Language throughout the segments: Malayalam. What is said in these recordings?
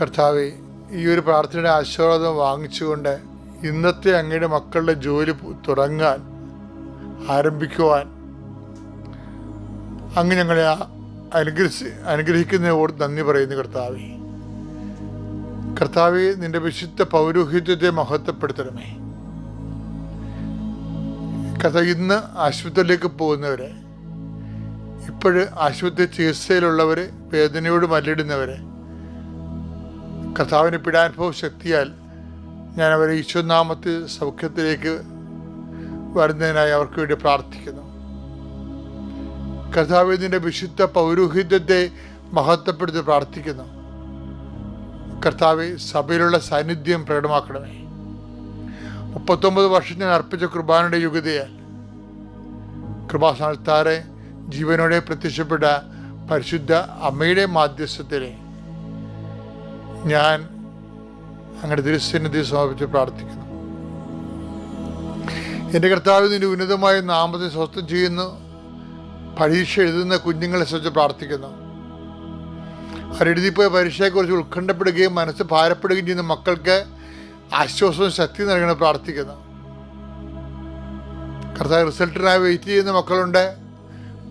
കർത്താവെ ഈ ഒരു പ്രാർത്ഥനയുടെ ആശീർവാദം വാങ്ങിച്ചുകൊണ്ട് ഇന്നത്തെ അങ്ങയുടെ മക്കളുടെ ജോലി തുടങ്ങാൻ ആരംഭിക്കുവാൻ അങ്ങ് ഞങ്ങളെ അനുഗ്രഹിച്ച് അനുഗ്രഹിക്കുന്നതിനോട് നന്ദി പറയുന്നു കർത്താവെ. കർത്താവെ നിന്റെ വിശുദ്ധ പൗരോഹിത്യത്തെ മഹത്വപ്പെടുത്തണമേ. കഥ ഇന്ന് ആശുപത്രിയിലേക്ക് പോകുന്നവരെ ഇപ്പോഴ് ആശുപത്രി ചികിത്സയിലുള്ളവർ വേദനയോട് മല്ലിടുന്നവർ കർത്താവിന് പിടാനുഭവ ശക്തിയാൽ ഞാൻ അവരെ ഈശ്വനാമത്തിൽ സൗഖ്യത്തിലേക്ക് വരുന്നതിനായി അവർക്ക് വേണ്ടി പ്രാർത്ഥിക്കുന്നു. കർത്താവിന്റെ വിശുദ്ധ പൗരോഹിത്യത്തെ മഹത്വപ്പെടുത്തി പ്രാർത്ഥിക്കുന്നു. കർത്താവ് സഭയിലുള്ള സാന്നിധ്യം പ്രകടമാക്കണമേ. മുപ്പത്തൊമ്പത് വർഷം ഞാൻ അർപ്പിച്ച കുർബാനയുടെ യുഗതയാൽ കൃപാസ്ഥാനത്താറെ ജീവനോടെ പ്രത്യക്ഷപ്പെട്ട പരിശുദ്ധ അമ്മയുടെ മാധ്യസ്ഥത്തിൽ ഞാൻ അങ്ങയുടെ തിരുസന്നിധി സമർപ്പിച്ച് പ്രാർത്ഥിക്കുന്നു. എന്റെ കർത്താവ് നിന്റെ ഉന്നതമായ നാമത്തെ സ്വസ്ഥം ചെയ്യുന്നു. പരീക്ഷ എഴുതുന്ന കുഞ്ഞുങ്ങളെ സംബന്ധിച്ച് പ്രാർത്ഥിക്കുന്നു. അവരെഴുതിപ്പോയ പരീക്ഷയെക്കുറിച്ച് ഉത്കണ്ഠപ്പെടുകയും മനസ്സ് ഭാരപ്പെടുകയും ചെയ്യുന്ന മക്കൾക്ക് ആശ്വാസവും ശക്തി നൽകണം പ്രാർത്ഥിക്കുന്നു. കർത്താവ് റിസൾട്ടിനായി വെയിറ്റ് ചെയ്യുന്ന മക്കളുണ്ട്.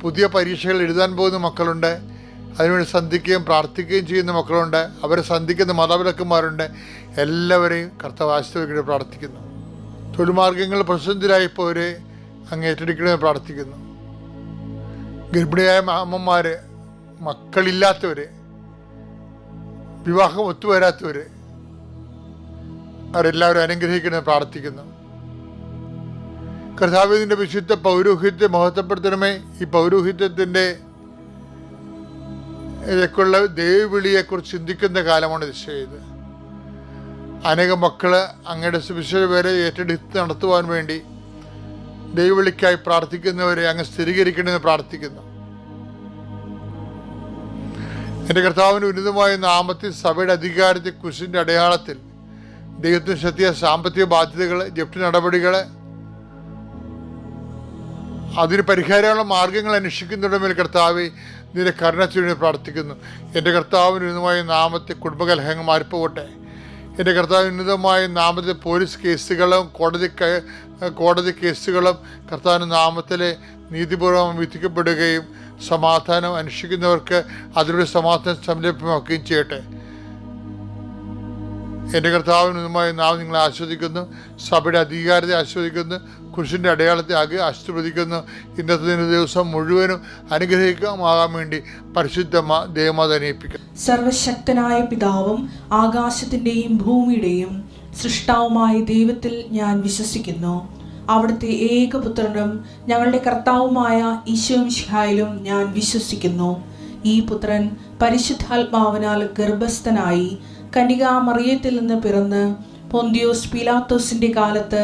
പുതിയ പരീക്ഷകൾ എഴുതാൻ പോകുന്ന മക്കളുണ്ട്. അതിനുവേണ്ടി സന്ധിക്കുകയും പ്രാർത്ഥിക്കുകയും ചെയ്യുന്ന മക്കളുണ്ട്. അവരെ സന്ധിക്കുന്ന മാതാപിതാക്കന്മാരുണ്ട്. എല്ലാവരെയും കർത്താവ് ആശ്രയിക്കണേ പ്രാർത്ഥിക്കുന്നു. തൊഴിൽമാർഗങ്ങൾ പ്രതിസന്ധിയിലായപ്പോരെ അങ്ങ് ഏറ്റെടുക്കണമെന്ന് പ്രാർത്ഥിക്കുന്നു. ഗർഭിണിയായ അമ്മമാർ മക്കളില്ലാത്തവർ വിവാഹം ഒത്തുവരാത്തവർ അവരെല്ലാവരും അനുഗ്രഹിക്കണമെന്ന് പ്രാർത്ഥിക്കുന്നു. കർത്താവിന്റെ വിശുദ്ധ പൗരോഹിത്യം മഹത്വപ്പെടുത്തണമേ. ഈ പൗരോഹിത്യത്തിന്റെ ഇതൊക്കെയുള്ള ദൈവവിളിയെക്കുറിച്ച് ചിന്തിക്കുന്ന കാലമാണ് ഇത് ചെയ്ത് അനേകം മക്കൾ അങ്ങയുടെ സുവിശേഷ പേരെ ഏറ്റെടുത്ത് നടത്തുവാൻ വേണ്ടി ദൈവവിളിക്കായി പ്രാർത്ഥിക്കുന്നവരെ അങ്ങ് സ്ഥിരീകരിക്കണമെന്ന് പ്രാർത്ഥിക്കുന്നു. എന്റെ കർത്താവിന്റെ ഉന്നതമായ നാമത്തിൽ സഭയുടെ അധികാരത്തിൽ കുശിന്റെ അടയാളത്തിൽ ദൈവത്തിന് ശക്തിയ സാമ്പത്തിക ബാധ്യതകൾ ജപ്തി നടപടികൾ അതിന് പരിഹാരമുള്ള മാർഗങ്ങൾ അന്വേഷിക്കുന്നുണ്ടെങ്കിൽ കർത്താവെ നിന്റെ കരുണച്ചുവിനെ പ്രാർത്ഥിക്കുന്നു. എന്റെ കർത്താവിന് ഉന്നതമായ നാമത്തെ കുടുംബകലഹങ്ങൾ മാറിപ്പോകട്ടെ. എന്റെ കർത്താവിന് ഉന്നതമായ നാമത്തെ പോലീസ് കേസുകളും കോടതി കോടതി കേസുകളും കർത്താവിന്റെ നാമത്തിലെ നീതിപൂർവം വിധിക്കപ്പെടുകയും സമാധാനം അനുഷ്ഠിക്കുന്നവർക്ക് അതിലൂടെ സമാധാനം സംരംഭമാക്കുകയും ചെയ്യട്ടെ. എന്റെ കർത്താവിനുമായി നാം നിങ്ങളെ ആസ്വദിക്കുന്നു സഭയുടെ അധികാരത്തെ ആസ്വദിക്കുന്നു കുരിശിന്റെ അടയാളത്തെ ആകെ ആശീർവദിക്കുന്നു. ഇന്നത്തെ ദിന ദിവസം മുഴുവനും അനുഗ്രഹിക്കാമാകാൻ വേണ്ടി പരിശുദ്ധ ദേവമാത അനയിപ്പിക്കുന്നു സർവശക്തനായ പിതാവും ആകാശത്തിന്റെയും ഭൂമിയുടെയും സൃഷ്ടാവുമായ ദൈവത്തിൽ ഞാൻ വിശ്വസിക്കുന്നു. അവിടുത്തെ ഏകപുത്രനും ഞങ്ങളുടെ കർത്താവുമായ ഈശോമിഷിഹായിലും ഞാൻ വിശ്വസിക്കുന്നു. ഈ പുത്രൻ പരിശുദ്ധാത്മാവിനാൽ ഗർഭസ്ഥനായി കനികാമറിയത്തിൽ നിന്ന് പിറന്ന് പൊന്തിയോസ് പിലാത്തോസിന്റെ കാലത്ത്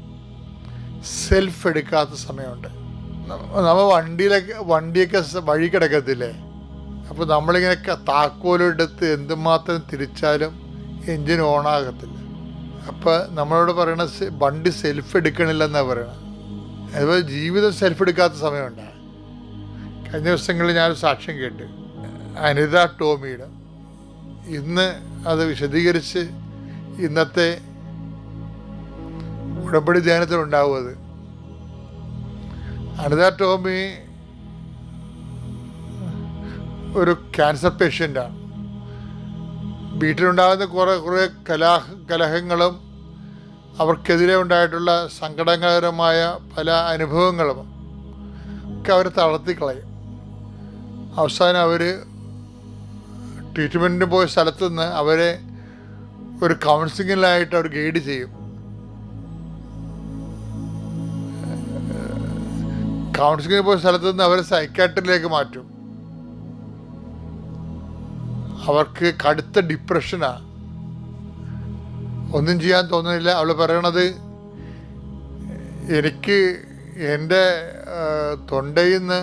സെൽഫ് എടുക്കാത്ത സമയമുണ്ട്. നമ്മൾ നമ്മ വണ്ടിയിലൊക്കെ വണ്ടിയൊക്കെ വഴി കിടക്കത്തില്ലേ? അപ്പോൾ നമ്മളിങ്ങനെ താക്കോലെടുത്ത് എന്തുമാത്രം തിരിച്ചാലും എൻജിൻ ഓണാകത്തില്ല. അപ്പോൾ നമ്മളോട് പറയണ വണ്ടി സെൽഫ് എടുക്കണില്ലെന്നാണ് പറയണത് അതുപോലെ ജീവിതം സെൽഫ് എടുക്കാത്ത സമയമുണ്ട്. കഴിഞ്ഞ ദിവസങ്ങളിൽ ഞാനൊരു സാക്ഷ്യം കേട്ട്. അനിത ടോമിയുടെ. ഇന്ന് അത് വിശദീകരിച്ച് ഇന്നത്തെ ഉടമ്പടി ധ്യാനത്തിലുണ്ടാവും അത്. അനിത ടോമി ഒരു ക്യാൻസർ പേഷ്യന്റാണ് വീട്ടിലുണ്ടാകുന്ന കുറേ കുറേ കലാ കലഹങ്ങളും അവർക്കെതിരെ ഉണ്ടായിട്ടുള്ള സങ്കടകരമായ പല അനുഭവങ്ങളും ഒക്കെ അവർ തളർത്തിക്കളയും അവസാനം അവർ ട്രീറ്റ്മെന്റിന് പോയ സ്ഥലത്തു നിന്ന് അവരെ ഒരു കൗൺസിലിങ്ങിലായിട്ട് അവർ ഗൈഡ് ചെയ്യും. കൗൺസിലിങ്ങിന് പോയ സ്ഥലത്ത് നിന്ന് അവരെ സൈക്കാട്രിയിലേക്ക് മാറ്റും. അവർക്ക് കടുത്ത ഡിപ്രഷനാണ് ഒന്നും ചെയ്യാൻ തോന്നുന്നില്ല. അവൾ പറയണത് എനിക്ക് എന്റെ തൊണ്ടയിൽ നിന്ന്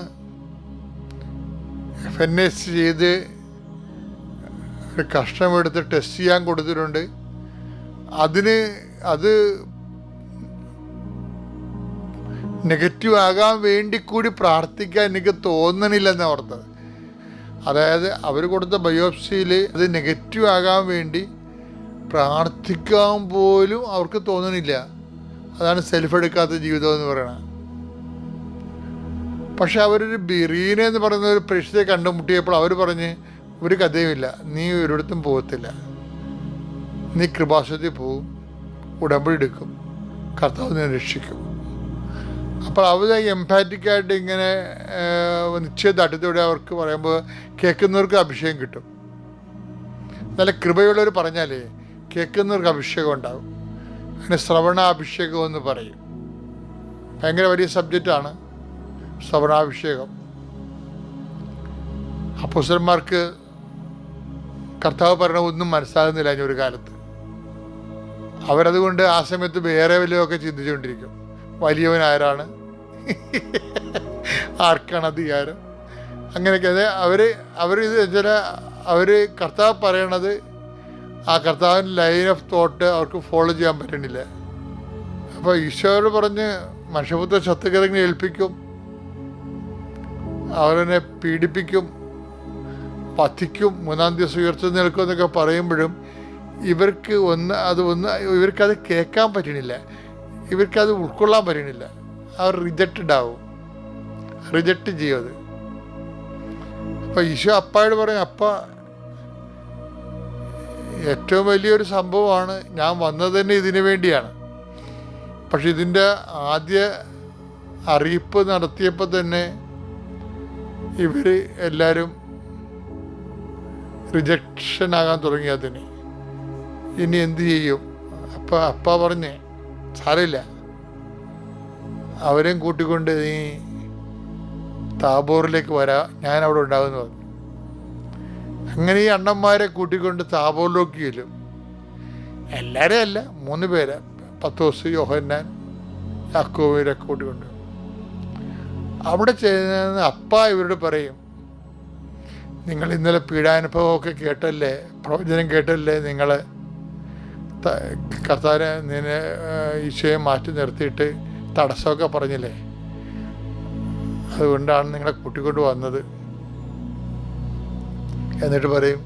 എഫ് എൻ എസ് ചെയ്ത് ഒരു കഷ്ണമെടുത്ത് ടെസ്റ്റ് ചെയ്യാൻ കൊടുത്തിട്ടുണ്ട്. അതിന് അത് നെഗറ്റീവ് ആകാൻ വേണ്ടി കൂടി പ്രാർത്ഥിക്കാൻ എനിക്ക് തോന്നണില്ലെന്ന് ഓർത്തത്. അതായത് അവർ കൊടുത്ത ബയോപ്സിയിൽ അത് നെഗറ്റീവ് ആകാൻ വേണ്ടി പ്രാർത്ഥിക്കാൻ പോലും അവർക്ക് തോന്നണില്ല. അതാണ് സെൽഫ് എടുക്കാത്ത ജീവിതം എന്ന് പറയുന്നത് പക്ഷെ അവരൊരു ബിറീന എന്ന് പറയുന്ന ഒരു പ്രശ്നത്തെ കണ്ടുമുട്ടിയപ്പോൾ അവർ പറഞ്ഞ് ഒരു കഥയുമില്ല നീ ഒരിടത്തും പോകത്തില്ല. നീ കൃപാസത്തിൽ പോവും. ഉടമ്പടി എടുക്കും. കർത്താവ് നിന്നെ രക്ഷിക്കും. അപ്പോൾ അവർ എംപാറ്റിക്കായിട്ട് ഇങ്ങനെ നിശ്ചയദാർഢ്യത്തോടെ അവർക്ക് പറയുമ്പോൾ കേൾക്കുന്നവർക്ക് അഭിഷേകം കിട്ടും. നല്ല കൃപയുള്ളവർ പറഞ്ഞാലേ കേൾക്കുന്നവർക്ക് അഭിഷേകം ഉണ്ടാകും അങ്ങനെ ശ്രവണാഭിഷേകം എന്ന് പറയും. ഭയങ്കര വലിയ സബ്ജക്റ്റാണ് ശ്രവണാഭിഷേകം. അപ്പോസന്മാർക്ക് കർത്താവ് പറഞ്ഞ ഒന്നും മനസ്സിലാകുന്നില്ല ഒരു കാലത്ത്. അവരതുകൊണ്ട് ആ സമയത്ത് വേറെ വല്ലതൊക്കെ ചിന്തിച്ചുകൊണ്ടിരിക്കും. വലിയവൻ ആരാണ് ആർക്കാണ് അധികാരം? അങ്ങനെയൊക്കെ അത് അവർ ഇത് ചില അവർ കർത്താവ് പറയണത് ആ കർത്താവിന്റെ ലൈൻ ഓഫ് തോട്ട് അവർക്ക് ഫോളോ ചെയ്യാൻ പറ്റണില്ല. അപ്പോൾ ഈശോയോട് പറഞ്ഞ് മനുഷ്യപുത്ര ശത്രുക്കരങ്ങനെ ഏൽപ്പിക്കും അവരെന്നെ പീഡിപ്പിക്കും പതിക്കും മൂന്നാം ദിവസം ഉയർച്ച നിൽക്കും എന്നൊക്കെ പറയുമ്പോഴും ഇവർക്ക് ഒന്ന് അത് ഒന്ന് ഇവർക്കത് കേൾക്കാൻ പറ്റണില്ല. ഇവർക്കത് ഉൾക്കൊള്ളാൻ പറ്റണില്ല. അവർ റിജക്റ്റഡ് ആവും റിജക്റ്റ് ചെയ്യും അത്. അപ്പം ഈശോ അപ്പായോട് പറയും അപ്പ ഏറ്റവും വലിയൊരു സംഭവമാണ് ഞാൻ വന്നത് തന്നെ ഇതിനു വേണ്ടിയാണ്. പക്ഷെ ഇതിന്റെ ആദ്യ അറിയിപ്പ് നടത്തിയപ്പോൾ തന്നെ ഇവർ എല്ലാവരും റിജക്ഷൻ ആകാൻ തുടങ്ങി അതിന്. ഇനി എന്ത് ചെയ്യും? അപ്പം അപ്പ പറഞ്ഞേ സാരമില്ല. അവരെയും കൂട്ടിക്കൊണ്ട് നീ താബോറിലേക്ക് വരാ. ഞാൻ അവിടെ ഉണ്ടാകുമെന്ന് പറഞ്ഞു. അങ്ങനെ ഈ അണ്ണന്മാരെ കൂട്ടിക്കൊണ്ട് താബോറിലേക്ക് ചെല്ലും. എല്ലാവരെയും അല്ല മൂന്ന് പേര്. പത്തോസ് യോഹന്നാൻ യാക്കോവിനൊക്കെ കൂട്ടിക്കൊണ്ട്. അവിടെ ചെയ്യുന്ന അപ്പ ഇവരോട് പറയും നിങ്ങൾ ഇന്നലെ പീഡാനുഭവമൊക്കെ കേട്ടല്ലേ? പ്രവചനം കേട്ടല്ലേ നിങ്ങൾ കർത്താവിനെ നിന്നെ ഈശോയെ മാറ്റി നിർത്തിയിട്ട് തടസ്സമൊക്കെ പറഞ്ഞില്ലേ? അതുകൊണ്ടാണ് നിങ്ങളെ കൂട്ടിക്കൊണ്ട് വന്നത്. എന്നിട്ട് പറയും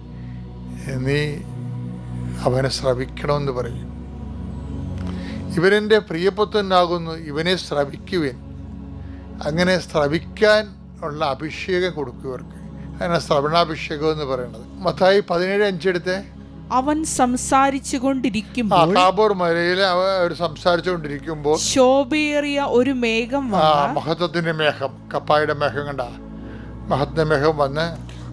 നീ അവനെ ശ്രവിക്കണമെന്ന് പറയും. ഇവനെന്റെ പ്രിയപുത്രനാകുന്നു ഇവനെ ശ്രവിക്കുവൻ. അങ്ങനെ ശ്രവിക്കാൻ ഉള്ള അഭിഷേകം കൊടുക്കുവർക്ക് അങ്ങനെ ശ്രവണാഭിഷേകം എന്ന് പറയുന്നത്. മത്തായി പതിനേഴ് അഞ്ചെടുത്തെ അവൻ സംസാരിച്ചു കൊണ്ടിരിക്കുമ്പോൾ താബോർ മലയിൽ അവർ സംസാരിച്ചുകൊണ്ടിരിക്കുമ്പോൾ ശോഭയേറിയ ഒരു മേഘം മഹത്വത്തിന്റെ മേഘം കപ്പായുടെ മേഘം കണ്ട. മഹത്വ മേഘം വന്ന്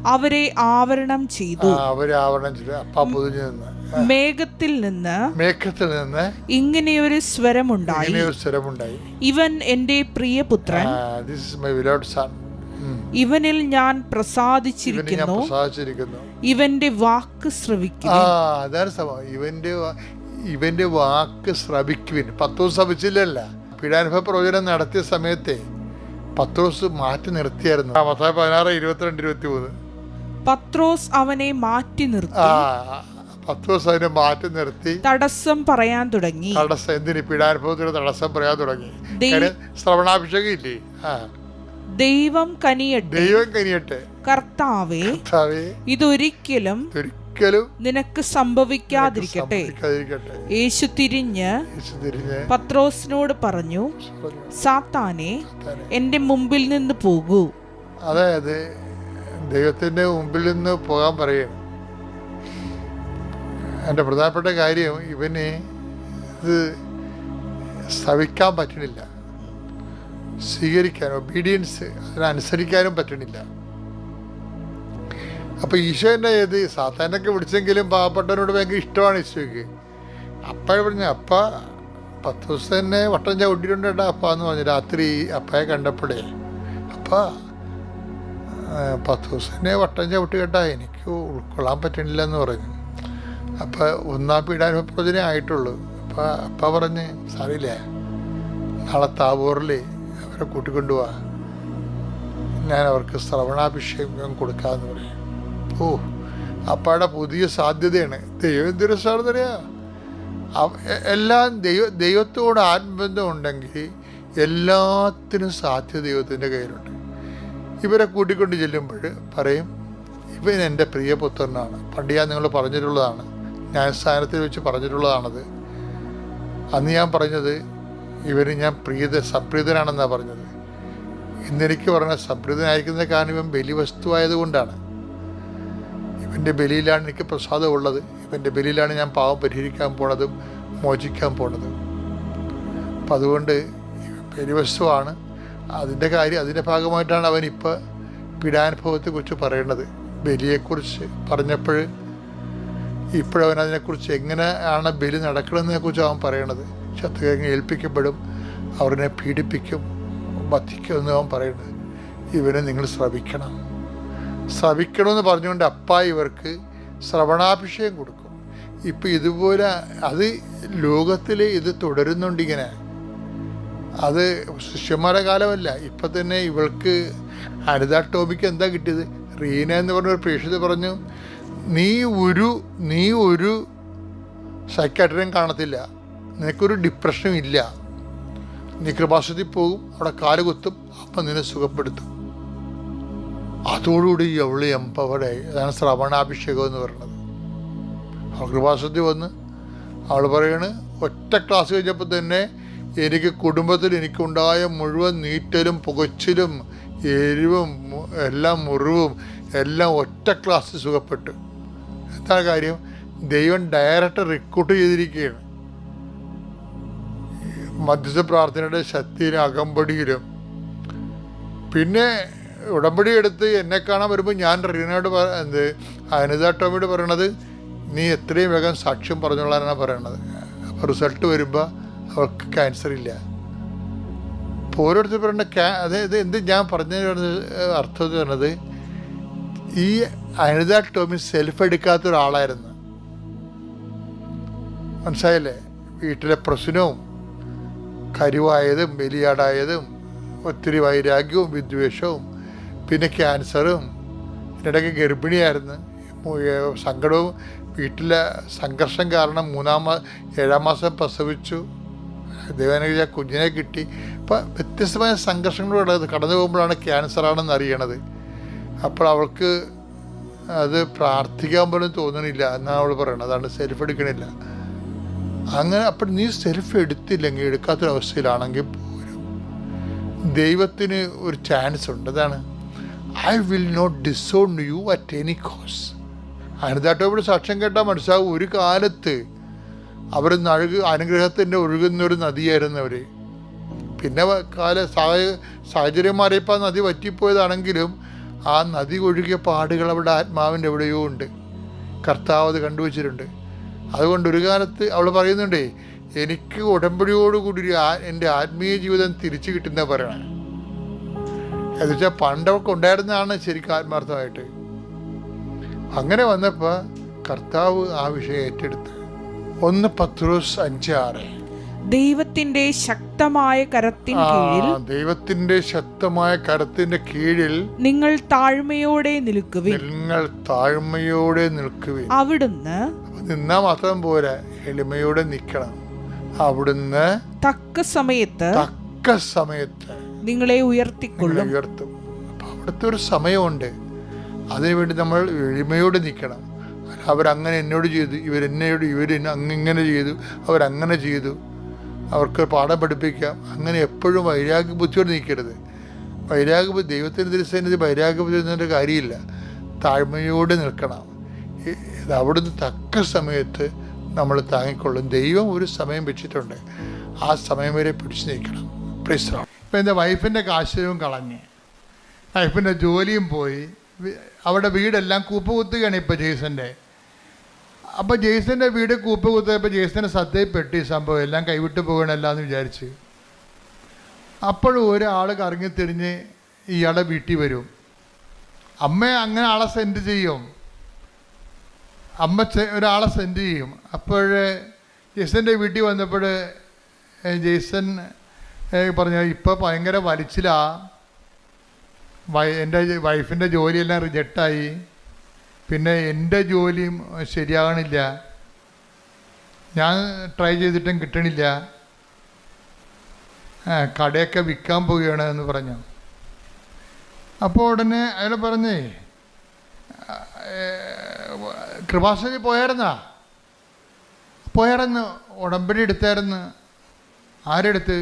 അവരെ ആവരണം ചെയ്തു. അവരെ ആവരണം ചെയ്തു. അപ്പ പൊതിഞ്ഞു നിന്ന്. മേഘത്തിൽ നിന്ന് മേഘത്തിൽ നിന്ന് ഇങ്ങനെയൊരു സ്വരമുണ്ടായി. ഇങ്ങനെ ഒരു സ്വരമുണ്ടായി. ഇവൻ എന്റെ പ്രിയപുത്രൻ. This is my beloved son ഇവനിൽ ഞാൻ പ്രസാദിച്ചിരിക്കുന്നു. ഇവന്റെ വാക്ക് ആ ശ്രവിക്കും അതാണ് സംഭവം. ഇവന്റെ ഇവന്റെ വാക്ക് ശ്രവിക്കുവിൻ. പത്തോസ് ശ്രവിച്ചില്ലല്ല. പീഡാനുഭവ പ്രവചനം നടത്തിയ സമയത്തെ പത്രോസ് മാറ്റി നിർത്തിയായിരുന്നു. പതിനാറ് ഇരുപത്തിരണ്ട് ഇരുപത്തി മൂന്ന് പത്രോസ് അവനെ മാറ്റി നിർത്തി. ആ അവനെ മാറ്റി നിർത്തി. തടസ്സം പറയാൻ തുടങ്ങി. തടസ്സം എന്തിന്? പീഡാനുഭവത്തിന് തടസ്സം പറയാൻ തുടങ്ങി. ശ്രവണാഭിഷേകം ഇല്ലേ? ആ. ദൈവം കനിയട്ടെ. ദൈവം കനിയട്ടെ. കർത്താവേ ഇതൊരിക്കലും ഒരിക്കലും നിനക്ക് സംഭവിക്കാതിരിക്കട്ടെ. യേശു തിരിഞ്ഞ് പത്രോസിനോട് പറഞ്ഞു സാത്താനെ "സാത്താനെ, എന്റെ മുമ്പിൽ നിന്ന് പോകൂ. അതായത് ദൈവത്തിന്റെ മുമ്പിൽ നിന്ന് പോകാൻ പറയും. എന്റെ പ്രധാനപ്പെട്ട കാര്യം ഇവന് ഇത് സവിക്കാൻ പറ്റണില്ല. സ്വീകരിക്കാൻ ഒബീഡിയൻസ് അതിനനുസരിക്കാനും പറ്റണില്ല. അപ്പോൾ ഈശോ എന്നെ ഏത് സാത്താനൊക്കെ വിളിച്ചെങ്കിലും പാവപ്പെട്ടവനോട് ഭയങ്കര ഇഷ്ടമാണ് ഈശോയ്ക്ക്. അപ്പ പറഞ്ഞു അപ്പ പത്ത് ദിവസം തന്നെ വട്ടം ചവിട്ടിയിട്ടുണ്ടാ അപ്പ എന്ന് പറഞ്ഞു രാത്രി അപ്പയെ കണ്ടപ്പോഴേ. അപ്പ പത്ത് ദിവസം തന്നെ വട്ടം ചവിട്ടി കേട്ടാ എനിക്ക് ഉൾക്കൊള്ളാൻ പറ്റണില്ല എന്ന് പറഞ്ഞു. അപ്പം ഒന്നാം പീഡാനുഭവത്തിനേ ആയിട്ടുള്ളൂ. അപ്പം അപ്പ പറഞ്ഞ് സാറിയില്ലേ നാളെ താബോറിൽ അവരെ കൂട്ടിക്കൊണ്ടുപോവാ ഞാൻ അവർക്ക് ശ്രവണാഭിഷേകം കൊടുക്കാമെന്ന് പറയും. ഓ അപ്പാടെ പുതിയ സാധ്യതയാണ്. ദൈവം എന്തൊരു സാധ്യതയാ? എല്ലാം ദൈവ ദൈവത്തോട് ആത്മബന്ധം ഉണ്ടെങ്കിൽ എല്ലാത്തിനും സാധ്യത ദൈവത്തിന്റെ കയ്യിലുണ്ട്. ഇവരെ കൂട്ടിക്കൊണ്ട് ചെല്ലുമ്പോൾ പറയും ഇവൻ എന്റെ പ്രിയപുത്രനാണ്. പണ്ട് ഞാൻ നിങ്ങൾ പറഞ്ഞിട്ടുള്ളതാണ്. ന്യായസ്ഥാനത്തിൽ സ്ഥാനത്തിൽ വെച്ച് പറഞ്ഞിട്ടുള്ളതാണത്. അന്ന് ഞാൻ പറഞ്ഞത് ഇവന് ഞാൻ പ്രീത സപ്രീതനാണെന്നാണ് പറഞ്ഞത്. ഇന്നെനിക്ക് പറഞ്ഞ സപ്രീതനായിരിക്കുന്ന കാരണം ഇവൻ ബലി വസ്തുവായതുകൊണ്ടാണ് ഇവന്റെ ബലിയിലാണ് എനിക്ക് പ്രസാദമുള്ളത്. ഇവന്റെ ബലിയിലാണ് ഞാൻ പാവം പരിഹരിക്കാൻ പോണതും മോചിക്കാൻ പോണതും. അപ്പം അതുകൊണ്ട് ബലിവസ്തുവാണ്. അതിന്റെ കാര്യം അതിന്റെ ഭാഗമായിട്ടാണ് അവൻ ഇപ്പോൾ പീഡാനുഭവത്തെക്കുറിച്ച് പറയുന്നത് ബലിയെക്കുറിച്ച് പറഞ്ഞപ്പോൾ ഇപ്പോഴവൻ അതിനെക്കുറിച്ച് എങ്ങനെയാണ് ബലി നടക്കണമെന്നതിനെക്കുറിച്ച് അവൻ പറയണത്. ശത്രുകങ്ങ് ഏൽപ്പിക്കപ്പെടും അവരെ പീഡിപ്പിക്കും വധിക്കുമെന്ന് അവൻ പറയുന്നത്. ഇവനെ നിങ്ങൾ ശ്രവിക്കണം. ശ്രവിക്കണമെന്ന് പറഞ്ഞുകൊണ്ട് അപ്പ ഇവർക്ക് ശ്രവണാഭിഷേകം കൊടുക്കും. ഇപ്പം ഇതുപോലെ അത് ലോകത്തിൽ ഇത് തുടരുന്നുണ്ടിങ്ങനെ അത് ശിഷ്യന്മാരുടെ കാലമല്ല. ഇപ്പം തന്നെ ഇവൾക്ക് അനിത ടോമിക്ക് എന്താ കിട്ടിയത്? റീന എന്ന് പറഞ്ഞ ഒരു പ്രേക്ഷിത പറഞ്ഞു നീ ഒരു നീ ഒരു സൈക്കാട്രിയും കാണത്തില്ല. നിനക്കൊരു ഡിപ്രഷനും ഇല്ല. നീ കൃപാസത്തിൽ പോകും അവിടെ കാലുകുത്തും അപ്പം നിന്നെ സുഖപ്പെടുത്തും. അതോടുകൂടി അവൾ എംപവർഡായി അതാണ് ശ്രവണാഭിഷേകം എന്ന് പറയുന്നത്. അവൾ കൃപാസത്തിൽ വന്ന് അവൾ പറയാണ് ഒറ്റ ക്ലാസ് കഴിഞ്ഞപ്പോൾ തന്നെ എനിക്ക് കുടുംബത്തിൽ എനിക്കുണ്ടായ മുഴുവൻ നീറ്റലും പുകച്ചിലും എരിവും എല്ലാം മുറിവും എല്ലാം ഒറ്റ ക്ലാസ് സുഖപ്പെട്ടു. എന്താ കാര്യം? ദൈവം ഡയറക്റ്റ് റിക്രൂട്ട് ചെയ്തിരിക്കുകയാണ്. മധ്യസ്ഥ പ്രാർത്ഥനയുടെ ശക്തിയിലും അകമ്പടിയിലും. പിന്നെ ഉടമ്പടി എടുത്ത് എന്നെ കാണാൻ വരുമ്പോൾ ഞാൻ റീനയോട് എന്ത് അനിത ടോമിയോട് പറയണത് നീ എത്രയും വേഗം സാക്ഷ്യം പറഞ്ഞോളാനാണ് പറയണത്. അപ്പോൾ റിസൾട്ട് വരുമ്പോൾ അവൾക്ക് ക്യാൻസർ ഇല്ല. അപ്പോൾ ഓരോരുത്തർ പറയുന്ന ക്യാ അതായത് എന്ത് ഞാൻ പറഞ്ഞ അർത്ഥം എന്ന് പറഞ്ഞത് ഈ അനിത ടോമി സെൽഫ് എടുക്കാത്ത ഒരാളായിരുന്നു. വീട്ടിലെ പ്രശ്നവും കരുവായതും ബലിയാടായതും ഒത്തിരി വൈരാഗ്യവും വിദ്വേഷവും പിന്നെ ക്യാൻസറും. ഇതിനിടയ്ക്ക് ഗർഭിണിയായിരുന്നു. സങ്കടവും വീട്ടിലെ സംഘർഷം കാരണം മൂന്നാം ഏഴാം മാസം പ്രസവിച്ചു. ദൈവാനുഗ്രഹിച്ച കുഞ്ഞിനെ കിട്ടി. അപ്പം വ്യത്യസ്തമായ സംഘർഷങ്ങളോട് കടന്നു പോകുമ്പോഴാണ് ക്യാൻസറാണെന്ന് അറിയണത്. അപ്പോൾ അവൾക്ക് അത് പ്രാർത്ഥിക്കാൻ പോലും തോന്നണില്ല എന്നാണ് അവൾ പറയണത്. അതാണ് സെൽഫ് എടുക്കണില്ല. അങ്ങനെ അപ്പം നീ സെൽഫ് എടുത്തില്ലെങ്കിൽ എടുക്കാത്തൊരവസ്ഥയിലാണെങ്കിൽ പോരും. ദൈവത്തിന് ഒരു ചാൻസ് ഉണ്ട്. അതാണ്. I will not disown you at any cost അനിതാട്ടോവിടെ സാക്ഷ്യം കേട്ടാൽ മനസ്സിലാവും. ഒരു കാലത്ത് അവർ നഴുക അനുഗ്രഹത്തിന്റെ ഒഴുകുന്ന ഒരു നദിയായിരുന്നു അവർ പിന്നെ കാല സാഹ- സാഹചര്യം മാറിയപ്പോൾ ആ നദി വറ്റിപ്പോയതാണെങ്കിലും ആ നദി ഒഴുകിയ പാടുകൾ അവിടെ ആത്മാവിന്റെ എവിടെയോ ഉണ്ട്. കർത്താവ് അത് കണ്ടുവച്ചിട്ടുണ്ട്. അതുകൊണ്ട് ഒരു കാലത്ത് അവൾ പറയുന്നുണ്ടേ എനിക്ക് ഉടമ്പടിയോടുകൂടി ഒരു എന്റെ ആത്മീയ ജീവിതം തിരിച്ചു കിട്ടുന്ന പറയണേ. എന്നുവെച്ചാൽ പണ്ടവർക്ക് ഉണ്ടായിരുന്നതാണ് ശരിക്കും ആത്മാർത്ഥമായിട്ട്. അങ്ങനെ വന്നപ്പോൾ കർത്താവ് ആ വിഷയം ഏറ്റെടുത്ത്. ഒന്ന് പത്രോസ് അഞ്ച് ആറ്. ദൈവത്തിന്റെ ശക്തമായ കരത്തിൻ കീഴിൽ ദൈവത്തിന്റെ ശക്തമായ കരത്തിന്റെ കീഴിൽ നിങ്ങൾ താഴ്മയോടെ നിൽക്കുവിൻ. നിങ്ങൾ താഴ്മയോടെ നിൽക്കുവിൻ. അവിടുന്ന് നിന്നാൽ മാത്രം പോരാ. എളിമയോടെ നിൽക്കണം അവിടുന്ന് തക്ക സമയത്ത് തക്ക സമയത്ത് നിങ്ങളെ ഉയർത്തിക്കൊള്ളും. ഉയർത്തും. അപ്പം അവിടുത്തെ ഒരു സമയമുണ്ട്. അതിനുവേണ്ടി നമ്മൾ എളിമയോടെ നിൽക്കണം അവരങ്ങനെ എന്നോട് ചെയ്തു ഇവരെന്നോട് ഇവർ അങ്ങിങ്ങനെ ചെയ്തു അവരങ്ങനെ ചെയ്തു. അവർക്ക് പാഠം പഠിപ്പിക്കാം. അങ്ങനെ എപ്പോഴും വൈരാഗ്യ ബുദ്ധിയോട് നിൽക്കരുത്. വൈരാഗ്യ ദൈവത്തിന് ദൈവത്തിന്റെ തിരുസന്നിധി വൈരാഗ്യ ബുദ്ധി കാര്യമില്ല. താഴ്മയോടെ നിൽക്കണം. അവിടുന്ന് തക്ക സമയത്ത് നമ്മൾ താങ്ങിക്കൊള്ളും. ദൈവം ഒരു സമയം വെച്ചിട്ടുണ്ട്. ആ സമയം വരെ പിടിച്ചു നിൽക്കണം. പ്രിസ്രാം ഇപ്പം എന്റെ വൈഫിന്റെ കാശവും കളഞ്ഞ്. വൈഫിന്റെ ജോലിയും പോയി. അവിടെ വീടെല്ലാം കൂപ്പ് കുത്തുകയാണ് ഇപ്പോൾ ജെയ്സന്റെ. അപ്പോൾ ജെയ്സന്റെ വീട് കൂപ്പ് കുത്തിയപ്പോൾ ജെയ്സന്റെ ശ്രദ്ധയിൽപ്പെട്ട് ഈ സംഭവം. എല്ലാം കൈവിട്ട് പോകണമല്ല എന്ന് വിചാരിച്ച്. അപ്പോഴും ഒരാൾ കറങ്ങി തിരിഞ്ഞ് ഇയാളെ വീട്ടിൽ വരും. അമ്മ അങ്ങനെ ആളെ സെൻഡ് ചെയ്യും. അമ്മ ഒരാളെ സെൻഡ് ചെയ്യും. അപ്പോൾ ജെയ്സന്റെ വീട്ടിൽ വന്നപ്പോൾ ജെയ്സൺ പറഞ്ഞു ഇപ്പോൾ ഭയങ്കര വലിച്ചിലാ. വൈ എന്റെ വൈഫിന്റെ ജോലിയെല്ലാം റിജക്റ്റായി പിന്നെ എന്റെ ജോലിയും ശരിയാകണില്ല. ഞാൻ ട്രൈ ചെയ്തിട്ടും കിട്ടണില്ല. കടയൊക്കെ വിൽക്കാൻ പോവുകയാണ് എന്ന് പറഞ്ഞു. അപ്പോൾ ഉടനെ അയാൾ പറഞ്ഞേ കൃപാസനി പോയായിരുന്നാ? പോയായിരുന്നു. ഉടമ്പടി എടുത്തായിരുന്നു. ആരെടുത്ത്?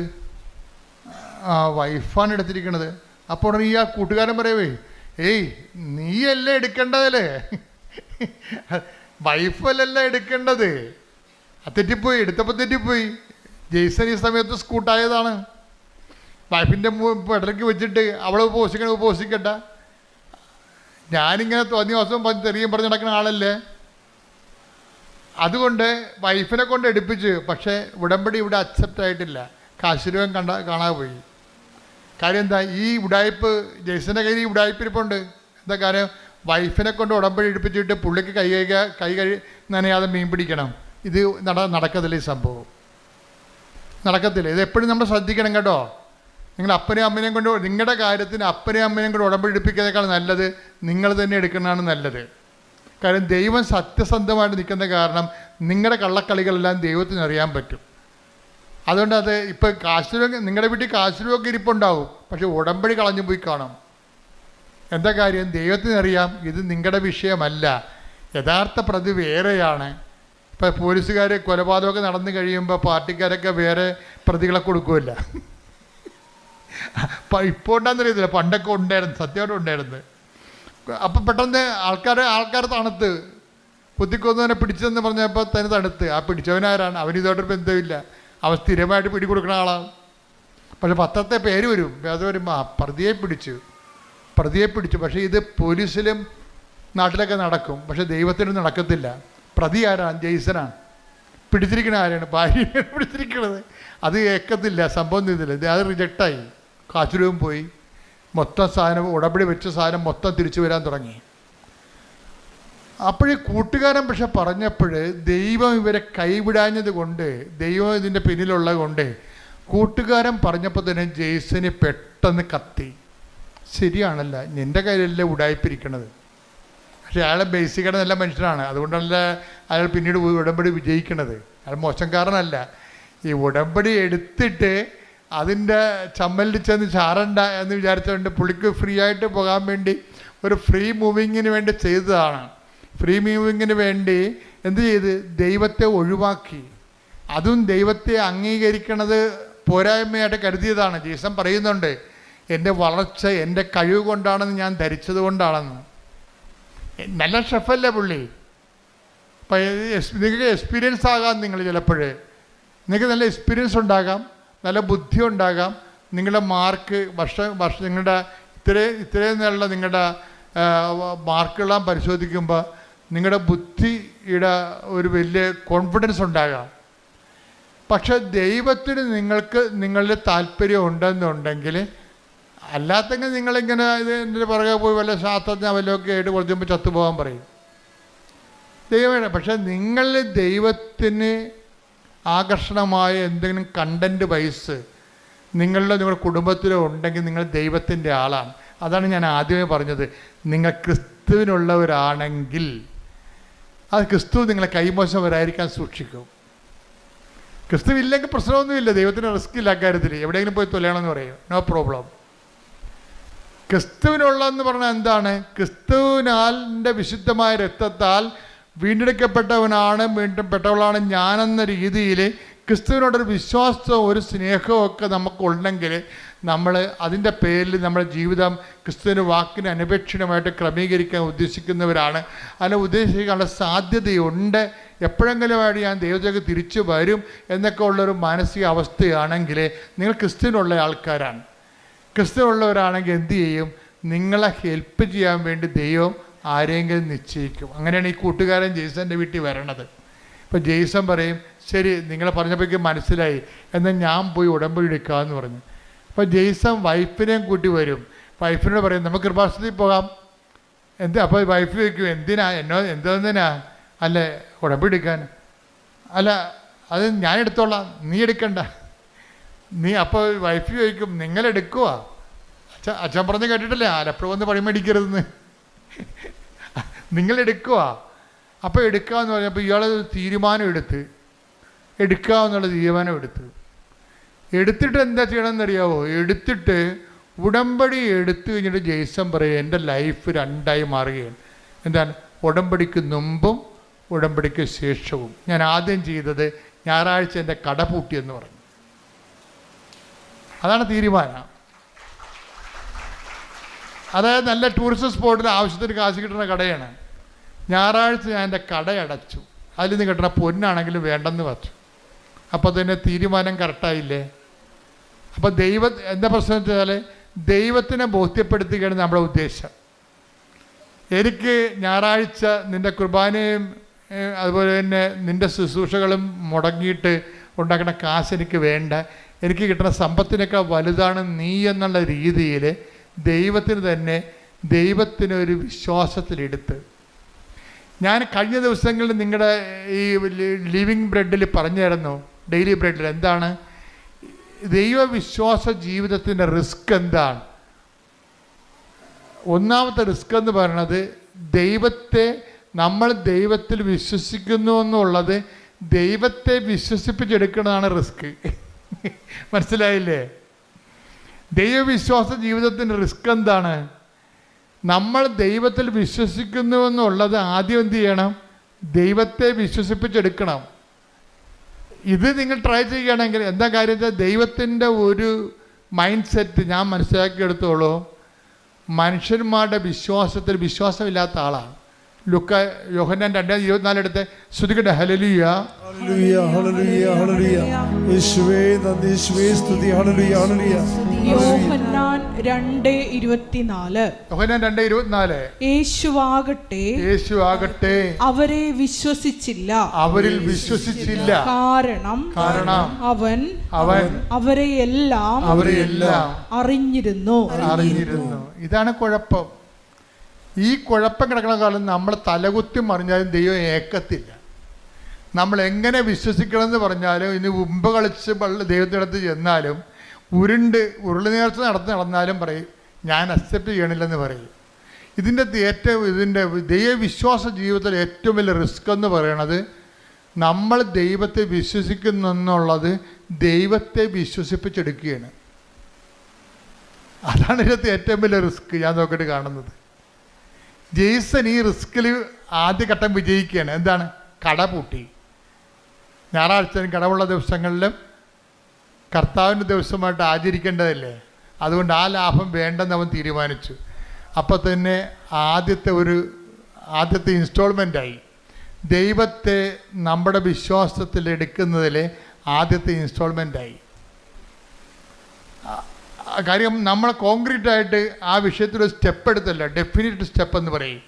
ആ വൈഫാണ് എടുത്തിരിക്കണത്. അപ്പോൾ ഈ ആ കൂട്ടുകാരൻ പറയവേ ഏയ് നീയല്ലേ എടുക്കേണ്ടതല്ലേ? വൈഫല്ലല്ല എടുക്കേണ്ടത്? തെറ്റിപ്പോയി. എടുത്തപ്പോൾ തെറ്റിപ്പോയി. ജെയ്സൺ ഈ സമയത്ത് സ്കൂട്ടായതാണ്. വൈഫിന്റെ പെടലേക്ക് വെച്ചിട്ട് അവളെ ഉപസിക്കണം ഉപസിക്കട്ട ഞാനിങ്ങനെ തോന്നിയ ദിവസം തെറിയും പറഞ്ഞ് നടക്കുന്ന ആളല്ലേ? അതുകൊണ്ട് വൈഫിനെ കൊണ്ട് എടുപ്പിച്ച് പക്ഷേ ഉടമ്പടി ഇവിടെ അക്സെപ്റ്റ് ആയിട്ടില്ല. കാശുരൂപം കണ്ട കാണാതെ പോയി. കാര്യം എന്താ ഈ ഉടായ്പ് ജയ്സിന്റെ കയ്യിൽ ഈ ഉടായ്പ് ഇരിപ്പുണ്ട് എന്താ കാര്യം? വൈഫിനെ കൊണ്ട് ഉടമ്പടി എടുപ്പിച്ചിട്ട് പുള്ളിക്ക് കൈ കൈ കൈ കഴി നനയാതെ മീൻ പിടിക്കണം. ഇത് നട നടക്കത്തില്ല ഈ സംഭവം. നടക്കത്തില്ല. ഇത് എപ്പോഴും നമ്മൾ ശ്രദ്ധിക്കണം കേട്ടോ. നിങ്ങൾ അപ്പനെയും അമ്മനെയും കൊണ്ട് നിങ്ങളുടെ കാര്യത്തിന് അപ്പനെയും അമ്മനെയും കൊണ്ട് ഉടമ്പടി എടുപ്പിക്കുന്നതിനേക്കാൾ നല്ലത് നിങ്ങൾ തന്നെ എടുക്കുന്നതാണ് നല്ലത്. കാര്യം ദൈവം സത്യസന്ധമായിട്ട് നിൽക്കുന്ന കാരണം നിങ്ങളുടെ കള്ളക്കളികളെല്ലാം ദൈവത്തിന് അറിയാൻ പറ്റും. അതുകൊണ്ട് അത് ഇപ്പം കാശ്രോ നിങ്ങളുടെ വീട്ടിൽ കാശുരൂപൊക്കെ ഇരിപ്പുണ്ടാവും. പക്ഷെ ഉടമ്പടി കളഞ്ഞു പോയി കാണാം. എന്താ കാര്യം? ദൈവത്തിനറിയാം ഇത് നിങ്ങളുടെ വിഷയമല്ല. യഥാർത്ഥ പ്രതി വേറെയാണ്. ഇപ്പം പോലീസുകാർ കൊലപാതകമൊക്കെ നടന്നു കഴിയുമ്പോൾ പാർട്ടിക്കാരൊക്കെ വേറെ പ്രതികളെ കൊടുക്കുമല്ല ഇപ്പോൾ ഉണ്ടാകുന്നറിയത്തില്ല പണ്ടൊക്കെ ഉണ്ടായിരുന്നു. സത്യമായിട്ട് ഉണ്ടായിരുന്നു. അപ്പം പെട്ടെന്ന് ആൾക്കാരെ ആൾക്കാർ തണുത്ത്. കുത്തിക്കൊന്നവനെ പിടിച്ചെന്ന് പറഞ്ഞപ്പോൾ തന്നെ തണുത്ത്. ആ പിടിച്ചവനാരാണ്? അവന് ഇതോട്ടൊരു ബന്ധമില്ല. അവൻ സ്ഥിരമായിട്ട് പിടികൊടുക്കുന്ന ആളാണ് പക്ഷെ പത്രത്തെ പേര് വരും. അത് വരുമ്പോൾ ആ പ്രതിയെ പിടിച്ചു. പ്രതിയെ പിടിച്ചു. പക്ഷേ ഇത് പോലീസിലും നാട്ടിലൊക്കെ നടക്കും. പക്ഷെ ദൈവത്തിനും നടക്കത്തില്ല. പ്രതി ആരാണ്? ജെയ്സനാണ്. പിടിച്ചിരിക്കുന്ന ആരാണ്? ഭാര്യയാണ് പിടിച്ചിരിക്കുന്നത്. അത് ഏക്കത്തില്ല സംഭവം ചെയ്തില്ല അത് റിജക്റ്റായി കാശുരൂപം പോയി. മൊത്തം സാധനം ഉടമ്പടി വെച്ച സാധനം മൊത്തം തിരിച്ചു വരാൻ തുടങ്ങി. അപ്പോഴേ കൂട്ടുകാരൻ പക്ഷെ പറഞ്ഞപ്പോൾ ദൈവം ഇവരെ കൈവിടാഞ്ഞത് കൊണ്ട് ദൈവം ഇതിന്റെ പിന്നിലുള്ളത് കൊണ്ട് കൂട്ടുകാരൻ പറഞ്ഞപ്പോൾ തന്നെ ജെയ്സന് പെട്ടെന്ന് കത്തി. ശരിയാണല്ല നിന്റെ കയ്യിലല്ലേ ഉടായ്പിരിക്കണത് പക്ഷെ അയാളെ ബേസിക്കായിട്ട് നല്ല മനുഷ്യനാണ്. അതുകൊണ്ടല്ല അയാൾ പിന്നീട് ഉടമ്പടി വിജയിക്കണത്. അയാൾ മോശംകാരനല്ല. ഈ ഉടമ്പടി എടുത്തിട്ട് അതിന്റെ ചമ്മലിൽ ചെന്ന് ചാറണ്ട എന്ന് വിചാരിച്ചുകൊണ്ട് പുള്ളിക്ക് ഫ്രീ ആയിട്ട് പോകാൻ വേണ്ടി ഒരു ഫ്രീ മൂവിങ്ങിന് വേണ്ടി ചെയ്തതാണ്. ഫ്രീ മൂവിങ്ങിന് വേണ്ടി എന്ത് ചെയ്ത്? ദൈവത്തെ ഒഴിവാക്കി. അതും ദൈവത്തെ അംഗീകരിക്കണത് പോരായ്മയായിട്ട് കരുതിയതാണ്. ജീസൻ പറയുന്നുണ്ട് എന്റെ വളർച്ച എന്റെ കഴിവ് കൊണ്ടാണെന്ന് ഞാൻ ധരിച്ചത് കൊണ്ടാണെന്ന്. നല്ല ഷെഫല്ലേ പുള്ളി. അപ്പം നിങ്ങൾക്ക് എക്സ്പീരിയൻസ് ആകാം നിങ്ങൾ ചിലപ്പോൾ നിങ്ങൾക്ക് നല്ല എക്സ്പീരിയൻസ് ഉണ്ടാകാം. നല്ല ബുദ്ധി ഉണ്ടാകാം നിങ്ങളുടെ മാർക്ക് വർഷ വർഷ നിങ്ങളുടെ ഇത്രയും ഇത്രയും നല്ല നിങ്ങളുടെ മാർക്കുകളാം പരിശോധിക്കുമ്പോൾ നിങ്ങളുടെ ബുദ്ധിയുടെ ഒരു വലിയ കോൺഫിഡൻസ് ഉണ്ടാകാം. പക്ഷെ ദൈവത്തിന് നിങ്ങൾക്ക് നിങ്ങളുടെ താല്പര്യം ഉണ്ടെന്നുണ്ടെങ്കിൽ അല്ലാത്തെങ്കിൽ നിങ്ങളിങ്ങനെ ഇത് എന്റെ പുറകെ പോയി വല്ല ശാസ്ത്രജ്ഞ വല്ലതൊക്കെ ആയിട്ട് കുറച്ച് മുമ്പ് ചത്തുപോകാൻ പറയും. ദൈവമാണ് പക്ഷെ നിങ്ങളിൽ ദൈവത്തിന് ആകർഷണമായ എന്തെങ്കിലും കണ്ടന്റ് വൈസ് നിങ്ങളുടെ നിങ്ങളുടെ കുടുംബത്തിലോ ഉണ്ടെങ്കിൽ നിങ്ങൾ ദൈവത്തിന്റെ ആളാണ്. അതാണ് ഞാൻ ആദ്യമേ പറഞ്ഞത്. നിങ്ങൾ ക്രിസ്തുവിനുള്ളവരാണെങ്കിൽ അത് ക്രിസ്തു നിങ്ങളെ കൈമോശം വരാതിരിക്കാൻ സൂക്ഷിക്കും. ക്രിസ്തു ഇല്ലെങ്കിൽ പ്രശ്നമൊന്നുമില്ല. ദൈവത്തിന് റിസ്ക് ഇല്ല അക്കാര്യത്തിൽ. എവിടെയെങ്കിലും പോയി തൊലയണമെന്ന് പറയും. നോ പ്രോബ്ലം ക്രിസ്തുവിനുള്ളതെന്ന് പറഞ്ഞാൽ എന്താണ്? ക്രിസ്തുവിനാലിന്റെ വിശുദ്ധമായ രക്തത്താൽ വീണ്ടെടുക്കപ്പെട്ടവനാണ് വീണ്ടും വീണ്ടെടുക്കപ്പെട്ടവളാണ് ഞാനെന്ന രീതിയിൽ ക്രിസ്തുവിനോടൊരു വിശ്വാസവും ഒരു സ്നേഹവും ഒക്കെ നമുക്കുണ്ടെങ്കിൽ നമ്മൾ അതിന്റെ പേരിൽ നമ്മുടെ ജീവിതം ക്രിസ്തുവിന്റെ വാക്കിന് അനപേക്ഷിതമായിട്ട് ക്രമീകരിക്കാൻ ഉദ്ദേശിക്കുന്നവരാണ്. അതിനെ ഉദ്ദേശിക്കാനുള്ള സാധ്യതയുണ്ട്. എപ്പോഴെങ്കിലുമായിട്ട് ഞാൻ ദൈവത്തേക്ക് തിരിച്ചു വരും എന്നൊക്കെ ഉള്ളൊരു മാനസികാവസ്ഥയാണെങ്കിൽ നിങ്ങൾ ക്രിസ്തുവിനുള്ള ആൾക്കാരാണ്. ക്രിസ്തുവുള്ളവരാണെങ്കിൽ എന്തു ചെയ്യും? നിങ്ങളെ ഹെൽപ്പ് ചെയ്യാൻ വേണ്ടി ദൈവം ആരെങ്കിലും നിശ്ചയിക്കും അങ്ങനെയാണ് ഈ കൂട്ടുകാരൻ ജെയ്സന്റെ വീട്ടിൽ വരണത് ഇപ്പോൾ ജെയ്സൺ പറയും ശരി നിങ്ങളെ പറഞ്ഞപ്പോഴേക്കും മനസ്സിലായി എന്നാൽ ഞാൻ പോയി ഉടമ്പടി എന്ന് പറഞ്ഞു അപ്പോൾ ജെയ്സൺ വൈഫിനെയും കൂട്ടി വരും വൈഫിനോട് പറയും നമുക്ക് കൃപാസനത്തിൽ പോകാം എന്ത് അപ്പോൾ വൈഫ് ചോദിക്കും എന്തിനാ എന്നോ എന്തെന്തിനാ അല്ല ഉടമ്പടി എടുക്കാൻ അല്ല അത് ഞാൻ എടുത്തോളാം നീ എടുക്കണ്ട നീ അപ്പോൾ വൈഫ് ചോദിക്കും നിങ്ങൾ എടുക്കുവാ അച്ഛൻ അച്ഛൻ പറഞ്ഞ് കേട്ടിട്ടില്ലേ ആലപ്പുഴ വന്ന് പണി മേടിക്കരുതെന്ന് നിങ്ങൾ എടുക്കുക അപ്പോൾ എടുക്കാമെന്ന് പറഞ്ഞപ്പോൾ ഇയാൾ തീരുമാനം എടുത്ത് എടുക്കാമെന്നുള്ള തീരുമാനം എടുത്ത് എടുത്തിട്ട് എന്താ ചെയ്യണമെന്ന് അറിയാവോ എടുത്തിട്ട് ഉടമ്പടി എടുത്തു കഴിഞ്ഞിട്ട് ജെയ്സൺ പറയും എന്റെ ലൈഫ് രണ്ടായി മാറുകയാണ്. എന്താണ്? ഉടമ്പടിക്ക് മുമ്പും ഉടമ്പടിക്ക് ശേഷവും. ഞാൻ ആദ്യം ചെയ്തത് ഞായറാഴ്ച എന്റെ കട പൂട്ടിയെന്ന് പറഞ്ഞു. അതാണ് തീരുമാനം. അതായത് നല്ല ടൂറിസ്റ്റ് സ്പോട്ടിൽ ആവശ്യത്തിന് കാശ് കിട്ടുന്ന കടയാണ്. ഞായറാഴ്ച ഞാൻ എന്റെ കട അടച്ചു. അതിൽ നിന്ന് കിട്ടുന്ന പൊന്നാണെങ്കിലും വേണ്ടെന്ന് പറഞ്ഞു. അപ്പോൾ തന്നെ തീരുമാനം കറക്റ്റായില്ലേ അപ്പോൾ ദൈവ എന്താ പ്രശ്നം വെച്ചാൽ ദൈവത്തിനെ ബോധ്യപ്പെടുത്തുകയാണ് നമ്മുടെ ഉദ്ദേശം. എനിക്ക് ഞായറാഴ്ച നിന്റെ കുർബാനയും അതുപോലെ തന്നെ നിന്റെ ശുശ്രൂഷകളും മുടങ്ങിയിട്ട് ഉണ്ടാക്കുന്ന കാശ് എനിക്ക് വേണ്ട. എനിക്ക് കിട്ടുന്ന സമ്പത്തിനേക്കാൾ വലുതാണ് നീ എന്നുള്ള രീതിയിൽ ദൈവത്തിന് തന്നെ ദൈവത്തിന് ഒരു വിശ്വാസത്തിലെടുത്ത്. ഞാൻ കഴിഞ്ഞ ദിവസങ്ങളിൽ നിങ്ങളുടെ ഈ ലിവിങ് ബ്രെഡിൽ പറഞ്ഞായിരുന്നു ഡെയിലി ബ്രെഡിൽ എന്താണ്? ദൈവവിശ്വാസ ജീവിതത്തിന്റെ റിസ്ക് എന്താണ്? ഒന്നാമത്തെ റിസ്ക് എന്ന് പറയുന്നത് ദൈവത്തെ നമ്മൾ ദൈവത്തിൽ വിശ്വസിക്കുന്നു എന്നുള്ളത് ദൈവത്തെ വിശ്വസിപ്പിച്ചെടുക്കുന്നതാണ് റിസ്ക്. മനസ്സിലായില്ലേ? ദൈവവിശ്വാസ ജീവിതത്തിന്റെ റിസ്ക് എന്താണ്? നമ്മൾ ദൈവത്തിൽ വിശ്വസിക്കുന്നുവെന്നുള്ളത് ആദ്യം എന്ത് ചെയ്യണം? ദൈവത്തെ വിശ്വസിപ്പിച്ചെടുക്കണം. ഇത് നിങ്ങൾ ട്രൈ ചെയ്യുകയാണെങ്കിൽ എന്താ കാര്യം വെച്ചാൽ ദൈവത്തിന്റെ ഒരു മൈൻഡ് സെറ്റ് ഞാൻ മനസ്സിലാക്കിയെടുത്തോളൂ. മനുഷ്യന്മാരുടെ വിശ്വാസത്തിൽ വിശ്വാസമില്ലാത്ത ആളാണ്. ലുക്ക യോഹന്നാൻ രണ്ടാം ഇരുപത്തിനാലെടുത്ത് ശ്രുതികട്ടെ ഹലലിയ ഹല്ലേലൂയ. ഹല്ലേലൂയ ഹല്ലേലൂയ യേശുവേ നന്ദി സ്തുതി ഹല്ലേലൂയ ഹല്ലേലൂയ. യോഹന്നാൻ രണ്ട് ഇരുപത്തിനാല്. യോഹന്നാൻ രണ്ട് ഹലലിയ യേശുവാകട്ടെ. അവരെ വിശ്വസിച്ചില്ല. അവരിൽ വിശ്വസിച്ചില്ല. കാരണം കാരണം അവൻ അവൻ അവരെ എല്ലാം അവരെ എല്ലാം അറിഞ്ഞിരുന്നു. അറിഞ്ഞിരുന്നു. ഇതാണ് കുഴപ്പം. ഈ കുഴപ്പം കിടക്കുന്ന കാലം നമ്മൾ തലകുത്തി മറിഞ്ഞാലും ദൈവം ഏക്കത്തില്ല. നമ്മൾ എങ്ങനെ വിശ്വസിക്കണമെന്ന് പറഞ്ഞാലും ഇനി ഉമ്പ് കളിച്ച് ദൈവത്തിനടുത്ത് ചെന്നാലും ഉരുണ്ട് ഉരുളി നേർച്ച നടത്തി നടന്നാലും പറയും ഞാൻ അക്സെപ്റ്റ് ചെയ്യണില്ലെന്ന് പറയും. ഇതിന്റെ ഏറ്റവും ഇതിന്റെ ദൈവവിശ്വാസ ജീവിതത്തിൽ ഏറ്റവും വലിയ റിസ്ക് എന്ന് പറയണത് നമ്മൾ ദൈവത്തെ വിശ്വസിക്കുന്നു എന്നുള്ളത് ദൈവത്തെ വിശ്വസിപ്പിച്ചെടുക്കുകയാണ്. അതാണ് ഇതിനകത്ത് ഏറ്റവും വലിയ റിസ്ക് ഞാൻ നോക്കിയിട്ട് കാണുന്നത്. ജെയ്സൺ ഈ റിസ്കിൽ ആദ്യഘട്ടം വിജയിക്കുകയാണ്. എന്താണ്? കട പൂട്ടി. ഞായറാഴ്ചയും കടവുള്ള ദിവസങ്ങളിലും കർത്താവിന്റെ ദിവസമായിട്ട് ആചരിക്കേണ്ടതല്ലേ? അതുകൊണ്ട് ആ ലാഭം വേണ്ടെന്ന് അവൻ തീരുമാനിച്ചു. അപ്പോൾ തന്നെ ആദ്യത്തെ ഒരു ആദ്യത്തെ ഇൻസ്റ്റാൾമെന്റായി ദൈവത്തെ നമ്മുടെ വിശ്വാസത്തിൽ എടുക്കുന്നതിലെ ആദ്യത്തെ ഇൻസ്റ്റാൾമെന്റായി കാര്യം നമ്മൾ കോൺക്രീറ്റ് ആയിട്ട് ആ വിഷയത്തിൽ ഒരു സ്റ്റെപ്പ് എടുത്തല്ല ഡെഫിനിറ്റ് സ്റ്റെപ്പ് എന്ന് പറയും.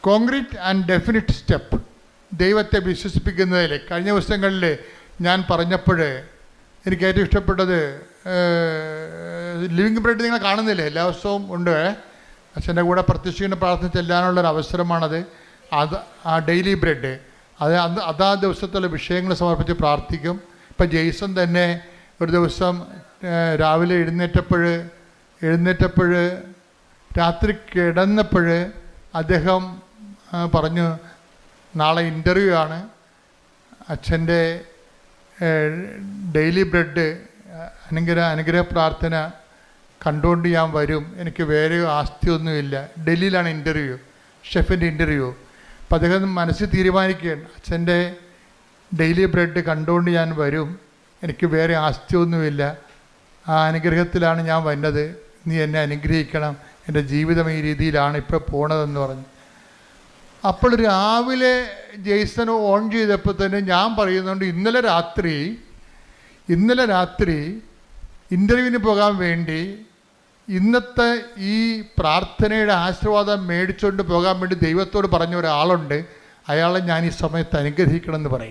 കോൺക്രീറ്റ് ആൻഡ് ഡെഫിനിറ്റ് സ്റ്റെപ്പ് ദൈവത്തെ വിശ്വസിപ്പിക്കുന്നതിൽ കഴിഞ്ഞ ദിവസങ്ങളിൽ ഞാൻ പറഞ്ഞപ്പോൾ എനിക്ക് ഏറ്റവും ഇഷ്ടപ്പെട്ടത് ലിവിങ് ബ്രെഡ് നിങ്ങൾ കാണുന്നില്ലേ? എല്ലാ ദിവസവും ഉണ്ട്. അച്ഛന്റെ കൂടെ പ്രത്യക്ഷിക്കുന്ന പ്രാർത്ഥന ചെല്ലാനുള്ളൊരു അവസരമാണത്. അത് ആ ഡെയിലി ബ്രെഡ് അത് അന്ന് അതാ ദിവസത്തുള്ള വിഷയങ്ങൾ സമർപ്പിച്ച് പ്രാർത്ഥിക്കും. ഇപ്പം ജെയ്സൺ തന്നെ ഒരു ദിവസം രാവിലെ എഴുന്നേറ്റപ്പോൾ എഴുന്നേറ്റപ്പോൾ രാത്രി കിടന്നപ്പോൾ അദ്ദേഹം പറഞ്ഞു നാളെ ഇന്റർവ്യൂ ആണ്. അച്ഛന്റെ ഡെയിലി ബ്രെഡ് അനുഗ്രഹ അനുഗ്രഹ പ്രാർത്ഥന കണ്ടുകൊണ്ട് ഞാൻ വരും. എനിക്ക് വേറെ ആസ്തിയൊന്നുമില്ല ഡൽഹിയിലാണ് ഇന്റർവ്യൂ ഷെഫിന്റെ ഇന്റർവ്യൂ അപ്പം അദ്ദേഹം മനസ്സിൽ തീരുമാനിക്കുകയാണ് അച്ഛന്റെ ഡെയിലി ബ്രെഡ് കണ്ടുകൊണ്ട് ഞാൻ വരും. എനിക്ക് വേറെ ആസ്തിയൊന്നുമില്ല. ആ അനുഗ്രഹത്തിലാണ് ഞാൻ വന്നത്. നീ എന്നെ അനുഗ്രഹിക്കണം. എന്റെ ജീവിതം ഈ രീതിയിലാണ് ഇപ്പോൾ പോണതെന്ന് പറഞ്ഞു. അപ്പോൾ രാവിലെ ജെയ്സൺ ഓൺ ചെയ്തപ്പോൾ തന്നെ ഞാൻ പറയുന്നുണ്ട് ഇന്നലെ രാത്രി ഇന്നലെ രാത്രി ഇന്റർവ്യൂവിന് പോകാൻ വേണ്ടി ഇന്നത്തെ ഈ പ്രാർത്ഥനയുടെ ആശീർവാദം മേടിച്ചുകൊണ്ട് പോകാൻ വേണ്ടി ദൈവത്തോട് പറഞ്ഞ ഒരാളുണ്ട്. അയാളെ ഞാൻ ഈ സമയത്ത് അനുഗ്രഹിക്കണമെന്ന് പറയും.